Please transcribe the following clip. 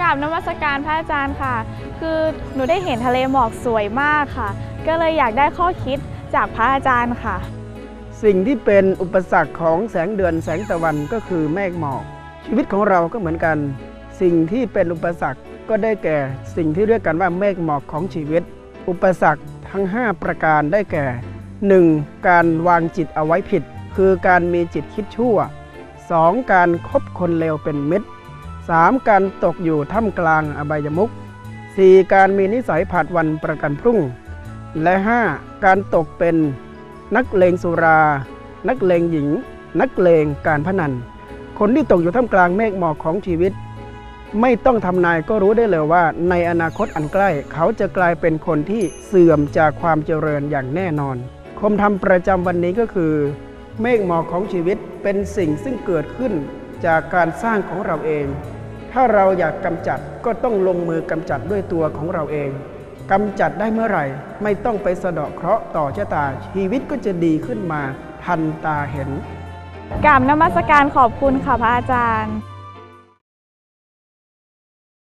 กราบนมัสการพระอาจารย์ค่ะ คือหนูได้เห็นทะเลหมอกสวยมากค่ะ ก็เลยอยากได้ข้อคิดจากพระอาจารย์ค่ะ สิ่งที่เป็นอุปสรรคของแสงเดือนแสงตะวันก็คือเมฆหมอก ชีวิตของเราก็เหมือนกัน สิ่งที่เป็นอุปสรรคก็ได้แก่ สิ่งที่เรียกกันว่าเมฆหมอกของชีวิต อุปสรรคทั้ง 5 ประการได้แก่ 1. การวางจิตเอาไว้ผิด คือการมีจิตคิดชั่ว 2. การคบคนเลวเป็นมิตร 3. การตกอยู่ท่ามกลางอบายมุข 4. การมีนิสัยผาดวันประกันพรุ่ง และ 5. การตกเป็นนักเลงสุรา นักเลงหญิง นักเลงการพนัน คนที่ตกอยู่ท่ามกลางเมฆหมอกของชีวิต ไม่ต้องทำนายก็รู้ได้เลยว่า ในอนาคตอันใกล้ เขาจะกลายเป็นคนที่เสื่อมจากความเจริญอย่างแน่นอน คมทำประจำวันนี้ก็คือ เมฆหมอกของชีวิตเป็นสิ่งซึ่งเกิดขึ้น จากการสร้างของเราเอง ถ้าเราอยากกำจัดก็ต้องลงมือกำจัดด้วยตัวของเราเองกำจัดได้เมื่อไหร่ ไม่ต้องไปสะเดาะเคราะห์ต่อชะตา ชีวิตก็จะดีขึ้นมาทันตาเห็นกราบนมัสการขอบคุณค่ะพระอาจารย์